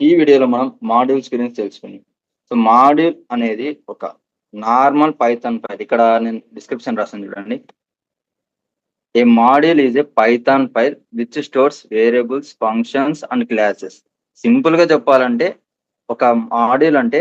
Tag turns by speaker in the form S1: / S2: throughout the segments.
S1: ఈ వీడియోలో మనం మాడ్యూల్స్ గురించి తెలుసుకుందాం. సో మాడ్యూల్ అనేది ఒక నార్మల్ పైథాన్ ఫైల్ ఇక్కడ నేను డిస్క్రిప్షన్ రాసాను చూడండి. A module is a Python file which stores variables functions and classes సింపుల్గా చెప్పాలంటే ఒక మాడ్యూల్ అంటే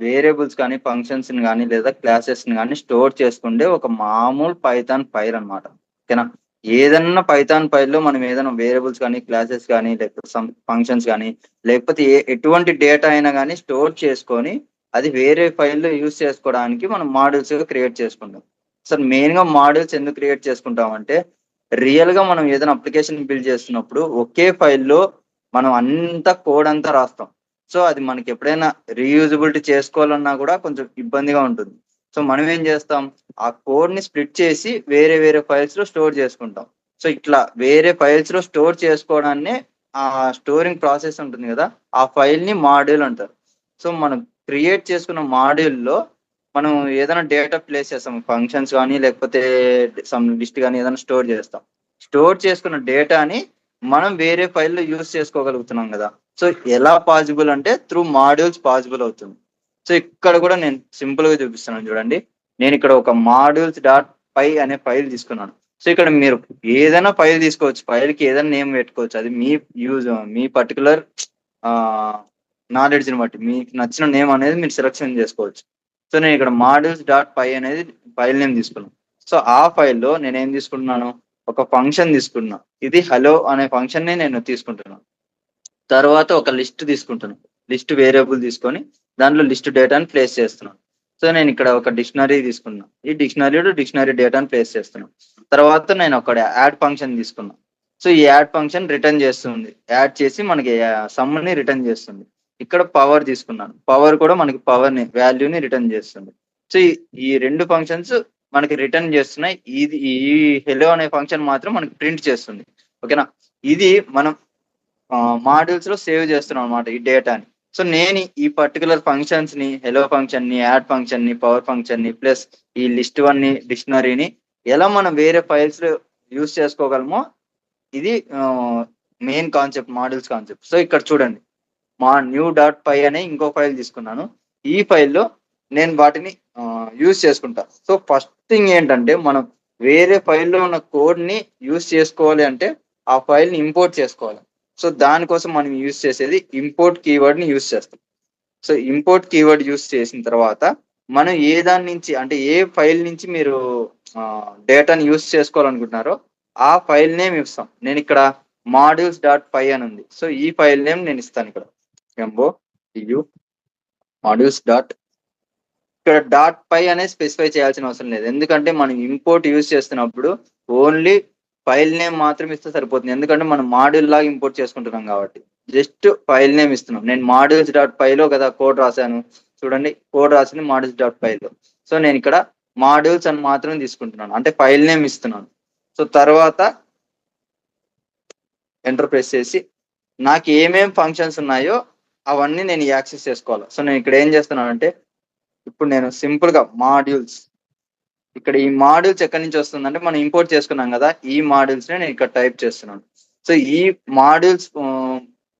S1: వేరియబుల్స్ కానీ ఫంక్షన్స్ కానీ లేదా క్లాసెస్ కానీ స్టోర్ చేసుకుంటే ఒక మామూలు పైథాన్ ఫైల్ అన్నమాట. ఓకేనా ఏదన్నా పైథాన్ ఫైల్లో మనం ఏదైనా వేరియబుల్స్ కానీ క్లాసెస్ కానీ లేకపోతే సమ్ ఫంక్షన్స్ కానీ లేకపోతే ఏ ఎటువంటి డేటా అయినా కానీ స్టోర్ చేసుకొని అది వేరే ఫైల్లో యూజ్ చేసుకోవడానికి మనం మోడల్స్ క్రియేట్ చేసుకుంటాం. సార్ మెయిన్గా మోడల్స్ ఎందుకు క్రియేట్ చేసుకుంటాం అంటే రియల్గా మనం ఏదైనా అప్లికేషన్ బిల్డ్ చేస్తున్నప్పుడు ఒకే ఫైల్లో మనం అంతా కోడ్ అంతా రాస్తాం. సో అది మనకి ఎప్పుడైనా రీయూజబిలిటీ చేసుకోవాలన్నా కూడా కొంచెం ఇబ్బందిగా ఉంటుంది. సో మనం ఏం చేస్తాం? ఆ కోడ్ని స్ప్లిట్ చేసి వేరే వేరే ఫైల్స్లో స్టోర్ చేసుకుంటాం. సో ఇట్లా వేరే ఫైల్స్లో స్టోర్ చేసుకోవడాన్ని ఆ స్టోరింగ్ ప్రాసెస్ ఉంటుంది కదా ఆ ఫైల్ని మాడ్యూల్ అంటారు. సో మనం క్రియేట్ చేసుకున్న మాడ్యూల్లో మనం ఏదైనా డేటా ప్లేస్ చేస్తాం. ఫంక్షన్స్ కానీ లేకపోతే సమ్ లిస్ట్ కానీ ఏదైనా స్టోర్ చేస్తాం. స్టోర్ చేసుకున్న డేటాని మనం వేరే ఫైల్లో యూస్ చేసుకోగలుగుతున్నాం కదా. సో ఎలా పాసిబుల్ అంటే త్రూ మాడ్యూల్స్ పాసిబుల్ అవుతుంది. సో ఇక్కడ కూడా నేను సింపుల్గా చూపిస్తున్నాను చూడండి. నేను ఇక్కడ ఒక మాడ్యూల్స్ డాట్ పై అనే ఫైల్ తీసుకున్నాను. సో ఇక్కడ మీరు ఏదైనా ఫైల్ తీసుకోవచ్చు. ఫైల్కి ఏదైనా నేమ్ పెట్టుకోవచ్చు. అది మీ యూజ్ మీ పర్టికులర్ నాలెడ్జ్ని బట్టి మీకు నచ్చిన నేమ్ అనేది మీరు సెలెక్షన్ చేసుకోవచ్చు. సో నేను ఇక్కడ మాడ్యూల్స్ డాట్ పై అనేది ఫైల్ నేమ్ తీసుకున్నాను. సో ఆ ఫైల్లో నేను ఏం తీసుకుంటున్నాను? ఒక ఫంక్షన్ తీసుకున్నా. ఇది హలో అనే ఫంక్షన్ నేను తీసుకుంటున్నాను. తర్వాత ఒక లిస్ట్ తీసుకుంటున్నాను. లిస్ట్ వేరియబుల్ తీసుకొని దాంట్లో లిస్ట్ డేటాని ప్లేస్ చేస్తున్నాను సో నేను ఇక్కడ ఒక డిక్షనరీ తీసుకున్నాను ఈ డిక్షనరీలో డిక్షనరీ డేటాని ప్లేస్ చేస్తున్నాను తర్వాత నేను ఒక యాడ్ ఫంక్షన్ తీసుకున్నాను సో ఈ యాడ్ ఫంక్షన్ రిటర్న్ చేస్తుంది. యాడ్ చేసి మనకి సమ్ని రిటర్న్ చేస్తుంది. ఇక్కడ పవర్ తీసుకున్నాను. పవర్ కూడా మనకి పవర్ని వాల్యూని రిటర్న్ చేస్తుంది. సో ఈ రెండు ఫంక్షన్స్ మనకి రిటర్న్ చేస్తున్నాయి. ఇది ఈ హెలో అనే ఫంక్షన్ మాత్రం మనకి ప్రింట్ చేస్తుంది. ఓకేనా? ఇది మనం మాడ్యూల్స్లో సేవ్ చేస్తున్నాం అనమాట ఈ డేటాని. సో నేను ఈ పర్టికులర్ ఫంక్షన్స్ని హెలో ఫంక్షన్ని యాడ్ ఫంక్షన్ని పవర్ ఫంక్షన్ని ప్లస్ ఈ లిస్ట్ వన్ని డిక్షనరీని ఎలా మనం వేరే ఫైల్స్ యూస్ చేసుకోగలమో ఇది main concept models concept so ఇక్కడ చూడండి. మా న్యూ డాట్ పై అనే ఇంకో ఫైల్ తీసుకున్నాను. ఈ ఫైల్లో నేను వాటిని యూజ్ చేసుకుంటా. సో ఫస్ట్ థింగ్ ఏంటంటే మనం వేరే ఫైల్లో ఉన్న కోడ్ని యూస్ యూజ్ చేసుకోవాలి అంటే ఆ ఫైల్ని ఇంపోర్ట్ చేసుకోవాలి. సో దానికోసం మనం యూజ్ చేసేది ఇంపోర్ట్ కీవర్డ్ని యూజ్ చేస్తాం. సో ఇంపోర్ట్ కీవర్డ్ యూజ్ చేసిన తర్వాత మనం ఏ దాని నుంచి అంటే ఏ ఫైల్ నుంచి మీరు డేటాని యూజ్ చేసుకోవాలనుకుంటున్నారో ఆ ఫైల్ నేమ్ ఇస్తాం. నేను ఇక్కడ మాడ్యూల్స్ డాట్ పై అని ఉంది. సో ఈ ఫైల్ నేమ్ నేను ఇస్తాను ఇక్కడ. ఎంబో యు మాడ్యూల్స్ డాట్ ఇక్కడ డాట్ పై అనేది స్పెసిఫై చేయాల్సిన అవసరం లేదు. ఎందుకంటే మనం ఇంపోర్ట్ యూజ్ చేస్తున్నప్పుడు ఓన్లీ ఫైల్ నేమ్ మాత్రం ఇస్తే సరిపోతుంది. ఎందుకంటే మనం మాడ్యూల్ లాగా ఇంపోర్ట్ చేసుకుంటున్నాం కాబట్టి. జస్ట్ ఫైల్ నేమ్ ఇస్తున్నాం. నేను మాడ్యూల్స్ డాట్ ఫైలో కదా కోడ్ రాశాను. చూడండి కోడ్ రాసింది మాడ్యూల్స్ డాట్ ఫైల్లో సో నేను ఇక్కడ మాడ్యూల్స్ అని మాత్రం తీసుకుంటున్నాను. అంటే ఫైల్ నేమ్ ఇస్తున్నాను. సో తర్వాత ఎంటర్ ప్రెస్ చేసి నాకు ఏమేం ఫంక్షన్స్ ఉన్నాయో అవన్నీ నేను యాక్సెస్ చేసుకోవాలి. సో నేను ఇక్కడ ఏం చేస్తున్నానంటే ఇప్పుడు నేను సింపుల్గా మాడ్యూల్స్ ఇక్కడ ఈ మాడ్యూల్స్ ఎక్కడి నుంచి వస్తుందంటే మనం ఇంపోర్ట్ చేసుకున్నాం కదా ఈ మాడ్యూల్స్ నేను ఇక్కడ టైప్ చేస్తున్నాను. సో ఈ మాడ్యూల్స్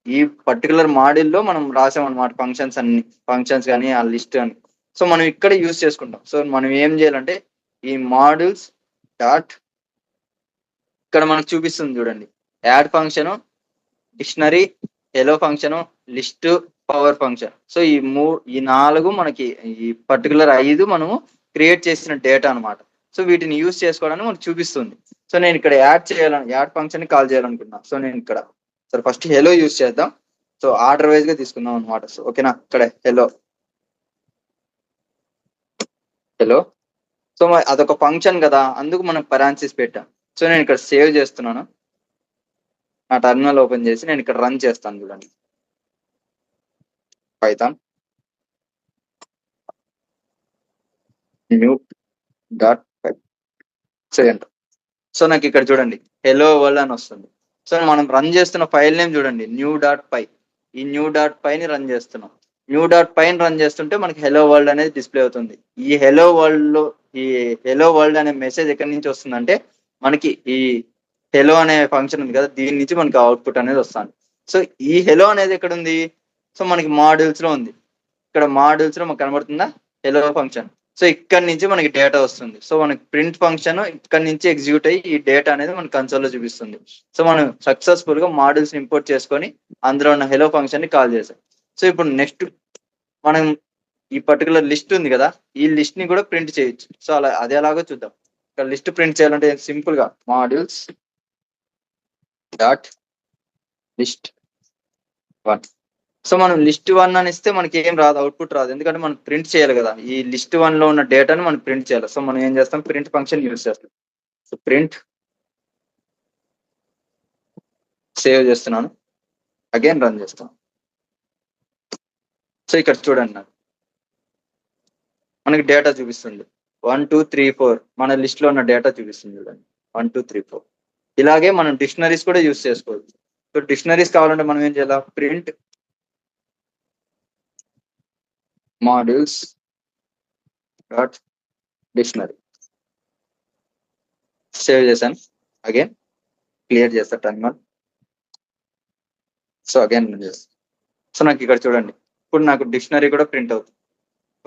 S1: ఈ పర్టికులర్ మాడ్యూల్లో మనం రాసామన్నమాట ఫంక్షన్స్ అన్ని ఫంక్షన్స్ కానీ ఆ లిస్ట్ అని సో మనం ఇక్కడ యూజ్ చేసుకుంటాం. సో మనం ఏం చేయాలంటే ఈ మాడ్యూల్స్ డాట్ ఇక్కడ మనకు చూపిస్తుంది చూడండి. Add function dictionary hello function list power function so ఈ మూ ఈ నాలుగు మనకి ఈ పర్టికులర్ ఐదు మనము క్రియేట్ చేసిన డేటా అనమాట సో వీటిని యూజ్ చేసుకోవడానికి మనకు చూపిస్తుంది. సో నేను ఇక్కడ యాడ్ చేయాలని యాడ్ ఫంక్షన్ కాల్ చేయాలనుకున్నా సో నేను ఇక్కడ సరే ఫస్ట్ హెలో యూజ్ చేద్దాం. సో ఆర్డర్ వైజ్గా తీసుకుందాం అనమాట సో ఓకేనా? ఇక్కడ హెలో. హెలో. సో అదొక ఫంక్షన్ కదా అందుకు మనం పరాన్సిస్ పెట్టాం. సో నేను ఇక్కడ సేవ్ చేస్తున్నాను. నా టర్మినల్ ఓపెన్ చేసి నేను ఇక్కడ రన్ చేస్తాను చూడండి. పైథాన్. న్యూ డాట్ చేయండి సో నాకు ఇక్కడ చూడండి. హెలో వరల్డ్ అని వస్తుంది. సో మనం రన్ చేస్తున్న ఫైల్ నేమ్ చూడండి. న్యూ డాట్ పై ఈ న్యూ డాట్ పైని రన్ చేస్తున్నాం. న్యూ డాట్ పైన రన్ చేస్తుంటే మనకి హెలో వరల్డ్ అనేది డిస్ప్లే అవుతుంది. ఈ హెలో వరల్డ్లో ఈ హెలో వరల్డ్ అనే మెసేజ్ ఎక్కడి నుంచి వస్తుందంటే మనకి ఈ హెలో అనే ఫంక్షన్ ఉంది కదా దీని నుంచి మనకి అవుట్పుట్ అనేది వస్తుంది. సో ఈ హెలో అనేది ఎక్కడ ఉంది సో మనకి మాడ్యూల్స్లో ఉంది. ఇక్కడ మాడ్యూల్స్లో మనకు కనబడుతుందా? హెలో ఫంక్షన్ సో ఇక్కడ నుంచి మనకి డేటా వస్తుంది. సో మనకి ప్రింట్ ఫంక్షన్ ఇక్కడ నుంచి ఎగ్జిక్యూట్ అయ్యి ఈ డేటా అనేది మన కన్సోల్లో చూపిస్తుంది. సో మనం సక్సెస్ఫుల్గా మాడ్యూల్స్ ఇంపోర్ట్ చేసుకొని అందులో ఉన్న హెలో ఫంక్షన్ని కాల్ చేసాం. సో ఇప్పుడు నెక్స్ట్ మనం ఈ పర్టికులర్ లిస్ట్ ఉంది కదా ఈ లిస్ట్ని కూడా ప్రింట్ చేయొచ్చు. సో అలా అది ఎలాగో చూద్దాం. ఇక్కడ లిస్ట్ ప్రింట్ చేయాలంటే సింపుల్గా modules dot list one so మనం లిస్ట్ వన్ అని ఇస్తే మనకి ఏం రాదు అవుట్పుట్ రాదు. ఎందుకంటే మనం ప్రింట్ చేయాలి కదా. ఈ లిస్ట్ వన్లో ఉన్న డేటాని మనం ప్రింట్ చేయాలి. సో మనం ఏం చేస్తాం? ప్రింట్ ఫంక్షన్ యూజ్ చేస్తాం. సో ప్రింట్ సేవ్ చేస్తున్నాను. అగైన్ రన్ చేస్తాను సో ఇక్కడ చూడండి నాకు. మనకి డేటా చూపిస్తుంది. వన్ టూ త్రీ ఫోర్ మన లిస్ట్లో ఉన్న డేటా చూపిస్తుంది చూడండి. వన్ టూ త్రీ ఫోర్ ఇలాగే మనం డిక్షనరీస్ కూడా యూస్ చేసుకోవచ్చు. సో డిక్షనరీస్ కావాలంటే మనం ఏం చేయాలి? Print modules dot dictionary save చేశాను. అగైన్ క్లియర్ చేస్తా టర్మినల్ సో అగైన్ చేస్తాను సో నాకు ఇక్కడ చూడండి. ఇప్పుడు నాకు డిక్షనరీ కూడా ప్రింట్ అవుతుంది.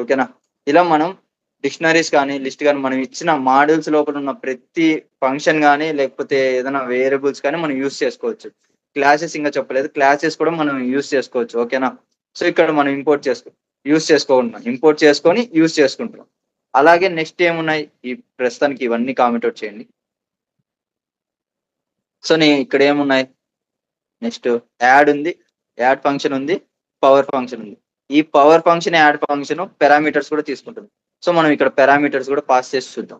S1: ఓకేనా ఇలా మనం డిక్షనరీస్ కానీ లిస్ట్ కానీ మనం ఇచ్చిన మాడ్యూల్స్ లోపల ఉన్న ప్రతి ఫంక్షన్ కానీ లేకపోతే ఏదైనా వేరియబుల్స్ కానీ మనం యూస్ చేసుకోవచ్చు. క్లాసెస్ ఇంకా చెప్పలేదు. క్లాసెస్ కూడా మనం యూస్ చేసుకోవచ్చు. ఓకేనా సో ఇక్కడ మనం ఇంపోర్ట్ చేసుకో యూస్ చేసుకోకుంటున్నాం ఇంపోర్ట్ చేసుకొని యూస్ చేసుకుంటున్నాం. అలాగే నెక్స్ట్ ఏమున్నాయి? ఈ ప్రస్తుతానికి ఇవన్నీ కామెంట్ అవుట్ చేయండి. సో నేను ఇక్కడ ఏమున్నాయి? నెక్స్ట్ యాడ్ ఉంది. యాడ్ ఫంక్షన్ ఉంది. పవర్ ఫంక్షన్ ఉంది. ఈ power function add function parameters కూడా తీసుకుంటుంది. సో మనం ఇక్కడ పారామీటర్స్ కూడా పాస్ చేసి చూద్దాం.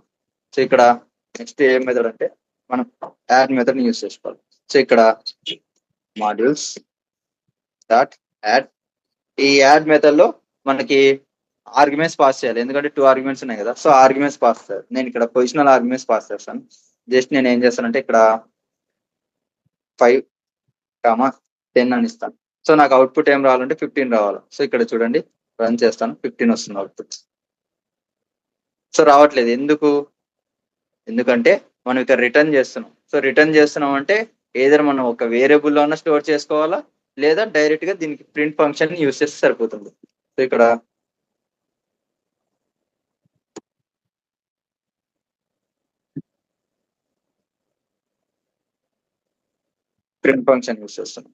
S1: సో ఇక్కడ నెక్స్ట్ ఏ మెథడ్ అంటే మనం యాడ్ మెథడ్ యూస్ చేసుకోవాలి. సో ఇక్కడ మాడ్యూల్స్ డాట్ యాడ్ ఈ యాడ్ మెథడ్లో మనకి ఆర్గ్యుమెంట్స్ పాస్ చేయాలి. ఎందుకంటే టూ ఆర్గ్యుమెంట్స్ ఉన్నాయి కదా. సో ఆర్గ్యుమెంట్స్ పాస్ చేయాలి. నేను ఇక్కడ పొజిషనల్ ఆర్గ్యుమెంట్స్ పాస్ చేస్తాను. జస్ట్ నేను ఏం చేస్తానంటే ఇక్కడ ఫైవ్ కామా టెన్ అని ఇస్తాను. సో నాకు అవుట్పుట్ ఏం రావాలంటే ఫిఫ్టీన్ రావాలి. సో ఇక్కడ చూడండి. రన్ చేస్తాను. ఫిఫ్టీన్ వస్తుంది అవుట్పుట్ సో రావట్లేదు. ఎందుకు? ఎందుకంటే మనం ఇక్కడ రిటర్న్ చేస్తున్నాం. సో రిటర్న్ చేస్తున్నాం అంటే ఏదైనా మనం ఒక వేరియబుల్లో ఉన్న స్టోర్ చేసుకోవాలా? లేదా డైరెక్ట్గా దీనికి ప్రింట్ ఫంక్షన్ యూస్ చేస్తే సరిపోతుంది. సో ఇక్కడ ప్రింట్ ఫంక్షన్ యూస్ చేస్తున్నాం.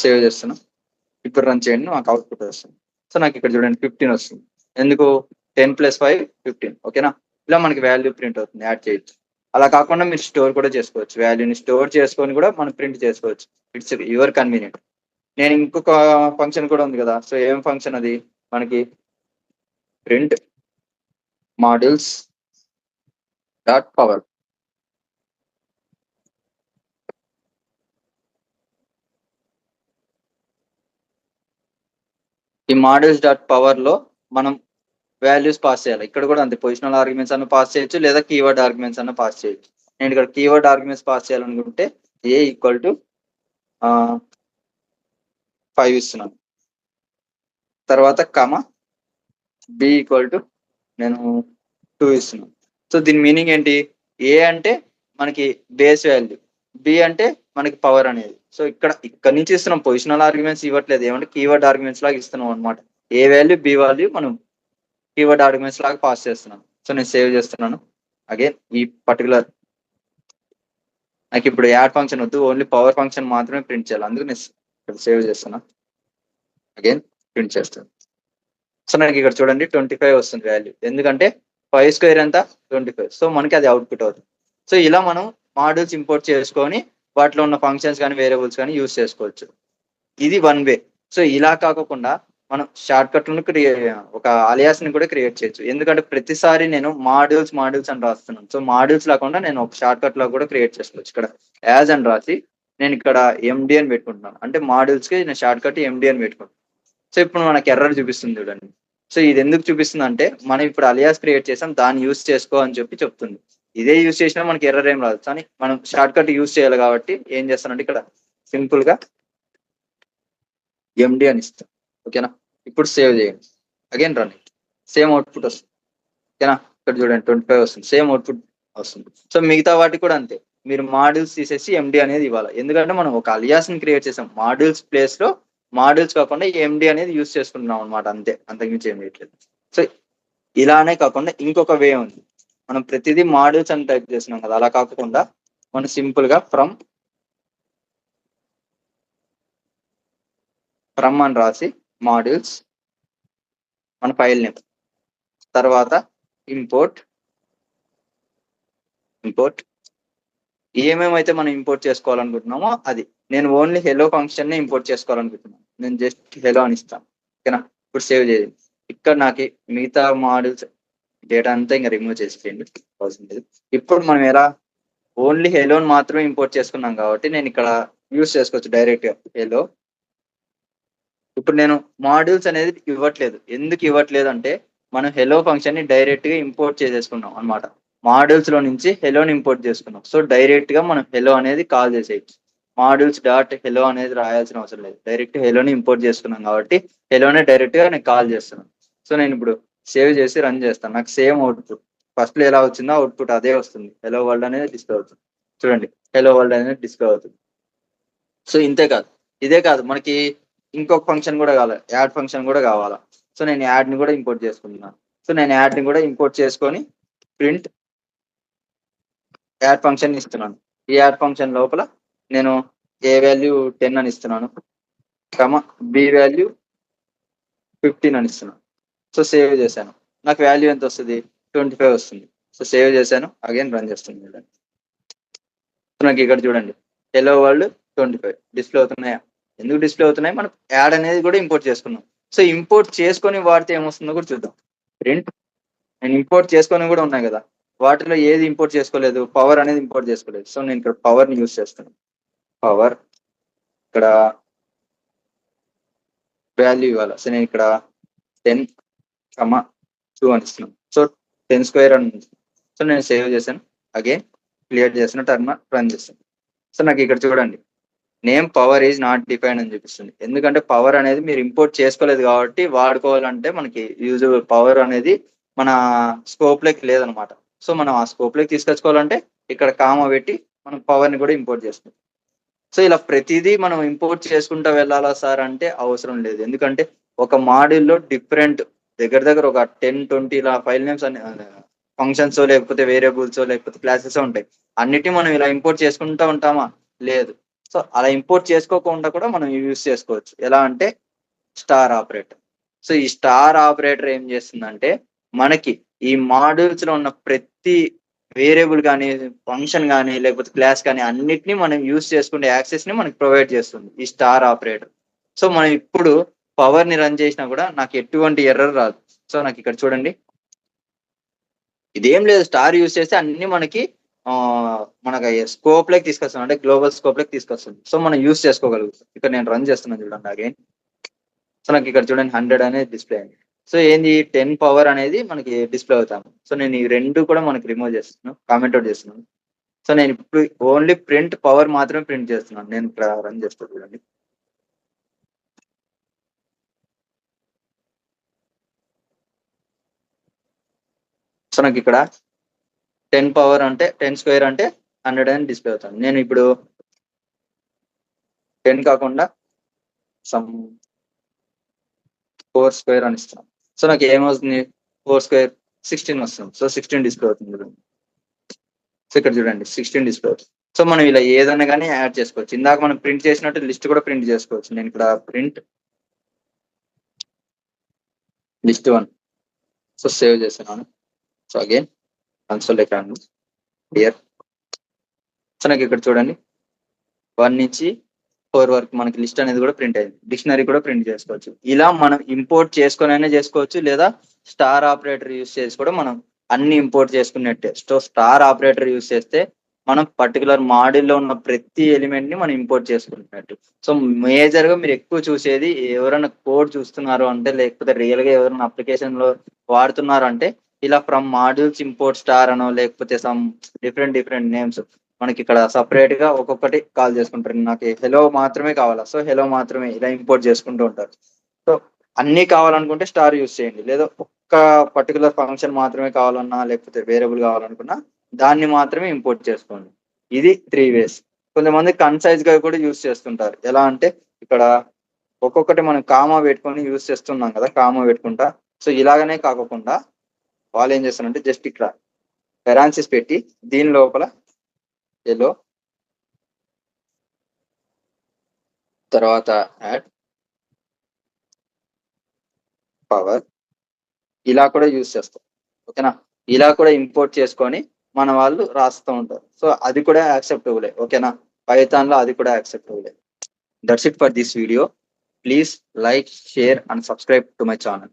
S1: సేవ్ చేస్తున్నాం. ఇప్పుడు రన్ చేయండి నాకు అవుట్పుట్ వస్తుంది. సో నాకు ఇక్కడ చూడండి ఫిఫ్టీన్ వస్తుంది. ఎందుకు? టెన్ ప్లస్ ఫైవ్ ఫిఫ్టీన్ ఓకేనా ఇలా మనకి వాల్యూ ప్రింట్ అవుతుంది యాడ్ చేయొచ్చు. అలా కాకుండా మీరు స్టోర్ కూడా చేసుకోవచ్చు. వాల్యూని స్టోర్ చేసుకొని కూడా మనం ప్రింట్ చేసుకోవచ్చు. ఇట్స్ యువర్ కన్వీనియంట్ నేను ఇంకొక ఫంక్షన్ కూడా ఉంది కదా. సో ఏం ఫంక్షన్ అది? మనకి ప్రింట్ మాడ్యూల్స్ డాట్ పవర్ ఈ మాడ్యూల్స్ డాట్ పవర్లో మనం వాల్యూస్ పాస్ చేయాలి. ఇక్కడ కూడా అంతే. పొజిషనల్ ఆర్గ్యుమెంట్స్ అన్న పాస్ చేయొచ్చు లేదా కీవర్డ్ ఆర్గ్యుమెంట్స్ అన్న పాస్ చేయొచ్చు. నేను ఇక్కడ కీవర్డ్ ఆర్గ్యుమెంట్స్ పాస్ చేయాలనుకుంటే ఏ ఈక్వల్ టు ఫైవ్ ఇస్తున్నాను తర్వాత కమ బి ఈక్వల్ టు నేను టూ ఇస్తున్నాను. సో దీని మీనింగ్ ఏంటి? ఏ అంటే మనకి బేస్ వాల్యూ బి అంటే మనకి పవర్ అనేది. సో ఇక్కడ ఇక్కడ నుంచి ఇస్తున్నాం పొజిషనల్ ఆర్గ్యుమెంట్స్ ఇవ్వట్లేదు. ఏమంటే కీవర్డ్ ఆర్గ్యుమెంట్స్ లాగా ఇస్తున్నాం అనమాట ఏ వాల్యూ బి వాల్యూ మనం కీవర్డ్ ఆర్గ్యుమెంట్స్ లాగా పాస్ చేస్తున్నాను సో నేను సేవ్ చేస్తున్నాను. అగైన్ ఈ పర్టికులర్ నాకు ఇప్పుడు యాడ్ ఫంక్షన్ వద్దు ఓన్లీ పవర్ ఫంక్షన్ మాత్రమే ప్రింట్ చేయాలి. అందుకు నేను ఇక్కడ సేవ్ చేస్తున్నా. అగైన్ ప్రింట్ చేస్తాను సో నాకు ఇక్కడ చూడండి ట్వంటీ ఫైవ్ వస్తుంది వాల్యూ ఎందుకంటే ఫైవ్ స్క్వేర్ ఎంత? ట్వంటీ ఫైవ్ సో మనకి అది అవుట్పుట్ అవుతుంది. సో ఇలా మనం మాడ్యూల్స్ ఇంపోర్ట్ చేసుకొని వాటిలో ఉన్న ఫంక్షన్స్ కానీ వేరియబుల్స్ కానీ యూస్ చేసుకోవచ్చు. ఇది వన్ వే సో ఇలా కాకుండా మనం షార్ట్ కట్లను క్రియేట్ ఒక అలియాస్ని కూడా క్రియేట్ చేయొచ్చు. ఎందుకంటే ప్రతిసారి నేను మాడ్యూల్స్ మాడ్యూల్స్ అని రాస్తున్నాను. సో మాడ్యూల్స్ లేకుండా నేను ఒక షార్ట్ కట్లో కూడా క్రియేట్ చేసుకోవచ్చు. ఇక్కడ యాజ్ అని రాసి నేను ఇక్కడ ఎండి అని పెట్టుకుంటున్నాను. అంటే మాడ్యూల్స్కి నేను షార్ట్ కట్ ఎండి అని పెట్టుకుంటాను సో ఇప్పుడు మనకి ఎర్రర్ చూపిస్తుంది చూడండి. సో ఇది ఎందుకు చూపిస్తుంది అంటే మనం ఇప్పుడు అలియాస్ క్రియేట్ చేసాం దాన్ని యూస్ చేసుకో అని చెప్పి చెప్తుంది. ఇదే యూస్ చేసినా మనకి ఎర్రర్ ఏం రాదు. కానీ మనం షార్ట్ కట్ యూస్ చేయాలి కాబట్టి ఏం చేస్తానంటే ఇక్కడ సింపుల్గా ఎండి అని ఇస్తాం. ఓకేనా ఇప్పుడు సేవ్ చేయండి. అగైన్ రన్ సేమ్ అవుట్పుట్ వస్తుంది. ఓకేనా ఇక్కడ చూడండి ట్వంటీ ఫైవ్ వస్తుంది. సేమ్ అవుట్పుట్ వస్తుంది. సో మిగతా వాటికి కూడా అంతే. మీరు మాడ్యూల్స్ తీసేసి ఎండి అనేది ఇవ్వాలి. ఎందుకంటే మనం ఒక అలియాస్ని క్రియేట్ చేసాం. మాడ్యూల్స్ ప్లేస్లో మాడ్యూల్స్ కాకుండా ఎండి అనేది యూస్ చేసుకుంటున్నాం అనమాట అంతే. అంతకుమించి ఏం చేయట్లేదు. సో ఇలానే కాకుండా ఇంకొక వే ఉంది. మనం ప్రతిదీ మాడ్యూల్స్ అని టైప్ చేస్తున్నాం కదా. అలా కాకుండా మనం సింపుల్గా ఫ్రమ్ ఫ్రమ్ అని రాసి మాడ్యూల్స్ మన ఫైల్ నేమ్ తర్వాత ఇంపోర్ట్ ఇంపోర్ట్ ఏమేమైతే మనం ఇంపోర్ట్ చేసుకోవాలనుకుంటున్నామో అది. నేను ఓన్లీ హెలో ఫంక్షన్ని ఇంపోర్ట్ చేసుకోవాలనుకుంటున్నాను. నేను జస్ట్ హెలో అని ఇస్తాను. ఓకేనా? ఇప్పుడు సేవ్ చేయండి. ఇక్కడ నాకు మిగతా మోడల్స్ డేటా అంతా ఇంకా రిమూవ్ చేసేయండి అవసరం లేదు. ఇప్పుడు మనం ఎలా? ఓన్లీ హెలోని మాత్రమే ఇంపోర్ట్ చేసుకున్నాం కాబట్టి నేను ఇక్కడ యూస్ చేసుకోవచ్చు డైరెక్ట్గా. హెలో ఇప్పుడు నేను మాడ్యూల్స్ అనేది ఇవ్వట్లేదు. ఎందుకు ఇవ్వట్లేదు అంటే మనం హెలో ఫంక్షన్ని డైరెక్ట్గా ఇంపోర్ట్ చేసేసుకున్నాం అనమాట మాడ్యూల్స్లో నుంచి హెలోని ఇంపోర్ట్ చేసుకున్నాం. సో డైరెక్ట్గా మనం హెలో అనేది కాల్ చేసేయచ్చు. మాడ్యూల్స్ డాట్ హెలో అనేది రాయాల్సిన అవసరం లేదు. డైరెక్ట్ హెలోని ఇంపోర్ట్ చేసుకున్నాం కాబట్టి హెలోనే డైరెక్ట్గా నేను కాల్ చేస్తున్నాను. సో నేను ఇప్పుడు సేవ్ చేసి రన్ చేస్తాను. నాకు సేమ్ అవుట్పుట్. ఫస్ట్లో ఎలా వచ్చిందో అవుట్పుట్ అదే వస్తుంది. హెలో వరల్డ్ అనేది డిస్ప్లే అవుతుంది. చూడండి. హెలో వరల్డ్ అనేది డిస్ప్లే అవుతుంది. సో ఇంతే కాదు. ఇదే కాదు. మనకి ఇంకొక ఫంక్షన్ కూడా కావాలి. యాడ్ ఫంక్షన్ కూడా కావాలా? సో నేను యాడ్ని కూడా ఇంపోర్ట్ చేసుకుంటున్నాను. సో నేను యాడ్ని కూడా ఇంపోర్ట్ చేసుకొని ప్రింట్ యాడ్ ఫంక్షన్ ఇస్తున్నాను. ఈ యాడ్ ఫంక్షన్ లోపల నేను ఏ వాల్యూ టెన్ అని ఇస్తున్నాను కమ బి వాల్యూ ఫిఫ్టీన్ అని ఇస్తున్నాను. సో సేవ్ చేశాను. నాకు వాల్యూ ఎంత వస్తుంది? ట్వంటీ ఫైవ్ వస్తుంది. సో సేవ్ చేశాను. అగైన్ రన్ చేస్తుంది చూడండి. సో నాకు ఇక్కడ చూడండి. Hello world twenty five display అవుతున్నాయా? ఎందుకు డిస్ప్లే అవుతున్నాయి? మనం యాడ్ అనేది కూడా ఇంపోర్ట్ చేసుకున్నాం. సో ఇంపోర్ట్ చేసుకొని వాడితే ఏమొస్తుందో కూడా చూద్దాం. ప్రింట్ నేను ఇంపోర్ట్ చేసుకొని కూడా ఉన్నాయి కదా. వాటిలో ఏది ఇంపోర్ట్ చేసుకోలేదు పవర్ అనేది ఇంపోర్ట్ చేసుకోలేదు. సో నేను ఇక్కడ పవర్ని యూస్ చేస్తాను పవర్ ఇక్కడ వాల్యూ ఇవ్వాలి? సో నేను ఇక్కడ టెన్ కమా టూ అని ఇస్తున్నాను. సో టెన్ స్క్వేర్ అని సో నేను సేవ్ చేశాను. అగైన్ క్లియర్ చేసిన టర్మ్ రన్ చేస్తాను సో నాకు ఇక్కడ చూడండి. Name power is not define అని చూపిస్తుంది. ఎందుకంటే పవర్ అనేది మీరు ఇంపోర్ట్ చేసుకోలేదు కాబట్టి వాడుకోవాలంటే మనకి యూజబుల్ పవర్ అనేది మన స్కోప్లోకి లేదనమాట. సో మనం ఆ స్కోప్లోకి తీసుకొచ్చుకోవాలంటే ఇక్కడ కామ పెట్టి మనం పవర్ని కూడా ఇంపోర్ట్ చేసుకుంటాం సో ఇలా ప్రతిదీ మనం ఇంపోర్ట్ చేసుకుంటా వెళ్ళాలా సార్ అంటే అవసరం లేదు. ఎందుకంటే ఒక మాడ్యూల్లో డిఫరెంట్ దగ్గర దగ్గర ఒక టెన్ ట్వంటీ ఇలా ఫైల్ నేమ్స్ అని ఫంక్షన్స్ లేకపోతే వేరియబుల్స్ లేకపోతే క్లాసెస్ ఉంటాయి. అన్నిటి మనం ఇలా ఇంపోర్ట్ చేసుకుంటా ఉంటామా? లేదు. సో అలా ఇంపోర్ట్ చేసుకోకుండా కూడా మనం యూజ్ చేసుకోవచ్చు. ఎలా అంటే స్టార్ ఆపరేటర్ సో ఈ స్టార్ ఆపరేటర్ ఏం చేస్తుందంటే మనకి ఈ మాడ్యూల్స్లో ఉన్న ప్రతి వేరియబుల్ కానీ ఫంక్షన్ కానీ లేకపోతే క్లాస్ కానీ అన్నిటిని మనం యూజ్ చేసుకునే యాక్సెస్ని మనకి ప్రొవైడ్ చేస్తుంది. ఈ స్టార్ ఆపరేటర్ సో మనం ఇప్పుడు పవర్ని రన్ చేసినా కూడా నాకు ఎటువంటి ఎర్రర్ రాదు. సో నాకు ఇక్కడ చూడండి. ఇదేం లేదు. స్టార్ యూస్ చేస్తే అన్ని మనకి మనకి స్కోప్లోకి తీసుకొస్తుంది. అంటే గ్లోబల్ స్కోప్లోకి తీసుకొస్తుంది. సో మనం యూజ్ చేసుకోగలుగుతాం. ఇక్కడ నేను రన్ చేస్తున్నాను చూడండి అగైన్ సో నాకు ఇక్కడ చూడండి హండ్రెడ్ అనేది డిస్ప్లే అయింది సో ఏంది టెన్ పవర్ అనేది మనకి డిస్ప్లే అవుతాము. సో నేను ఈ రెండు కూడా మనకి రిమూవ్ చేస్తున్నాను కామెంట్ అవుట్ చేస్తున్నాను. సో నేను ఇప్పుడు ఓన్లీ ప్రింట్ పవర్ మాత్రమే ప్రింట్ చేస్తున్నాను. నేను ఇక్కడ రన్ చేస్తాను చూడండి. సో నాకు ఇక్కడ టెన్ పవర్ అంటే టెన్ స్క్వేర్ అంటే హండ్రెడ్ అని డిస్ప్లే అవుతాను నేను ఇప్పుడు టెన్ కాకుండా సమ్ ఫోర్ స్క్వేర్ అని ఇస్తాను సో నాకు ఏమవుతుంది ఫోర్ స్క్వేర్ సిక్స్టీన్ వస్తుంది. సో సిక్స్టీన్ డిస్ప్లే అవుతుంది చూడండి. సో ఇక్కడ చూడండి సిక్స్టీన్ డిస్ప్లే అవుతుంది. సో మనం ఇలా ఏదైనా కానీ యాడ్ చేసుకోవచ్చు. ఇందాక మనం ప్రింట్ చేసినట్టు లిస్ట్ కూడా ప్రింట్ చేసుకోవచ్చు. నేను ఇక్కడ print list one. So save చేస్తున్నాను. సో అగైన్ కన్సోల్ ఎక్కడ క్లియర్. సో నాకు ఇక్కడ చూడండి వన్ నుంచి ఫోర్ వరకు మనకి లిస్ట్ అనేది కూడా ప్రింట్ అయింది. డిక్షనరీ కూడా ప్రింట్ చేసుకోవచ్చు. ఇలా మనం ఇంపోర్ట్ చేసుకొని అయినా చేసుకోవచ్చు లేదా స్టార్ ఆపరేటర్ యూస్ చేసి కూడా మనం అన్ని ఇంపోర్ట్ చేసుకున్నట్టే. సో స్టార్ ఆపరేటర్ యూస్ చేస్తే మనం పర్టికులర్లో ఉన్న ప్రతి ఎలిమెంట్ని మనం ఇంపోర్ట్ చేసుకుంటున్నట్టు సో మేజర్గా మీరు ఎక్కువ చూసేది ఎవరైనా కోడ్ చూస్తున్నారు అంటే లేకపోతే రియల్గా ఎవరైనా అప్లికేషన్లో వాడుతున్నారు అంటే ఇలా ఫ్రమ్ మాడ్యూల్స్ ఇంపోర్ట్ స్టార్ అనో లేకపోతే సమ్ డిఫరెంట్ డిఫరెంట్ నేమ్స్ మనకి ఇక్కడ సపరేట్గా ఒక్కొక్కటి కాల్ చేసుకుంటారు. నాకు హెలో మాత్రమే కావాలా? సో హెలో మాత్రమే ఇలా ఇంపోర్ట్ చేసుకుంటూ ఉంటారు. సో అన్ని కావాలనుకుంటే స్టార్ యూస్ చేయండి. లేదా ఒక్క పర్టికులర్ ఫంక్షన్ మాత్రమే కావాలన్నా లేకపోతే వేరియబుల్ కావాలనుకున్నా దాన్ని మాత్రమే ఇంపోర్ట్ చేసుకోండి. ఇది త్రీ వేస్ కొంతమంది కన్సైజ్గా కూడా యూస్ చేస్తుంటారు. ఎలా అంటే ఇక్కడ ఒక్కొక్కటి మనం కామా పెట్టుకొని యూజ్ చేస్తున్నాం కదా కామా పెట్టుకుంటా. సో ఇలాగనే కాకుండా వాళ్ళు ఏం చేస్తారంటే జస్ట్ ఇక్కడ పెరాన్సిస్ పెట్టి దీని లోపల హలో తర్వాత యాడ్ పవర్ ఇలా కూడా యూజ్ చేస్తాం. ఓకేనా ఇలా కూడా ఇంపోర్ట్ చేసుకొని మన వాళ్ళు రాస్తూ ఉంటారు. సో అది కూడా యాక్సెప్టబులే ఓకేనా పైథాన్లో అది కూడా యాక్సెప్టబులే that's it for this video please like share and subscribe to my channel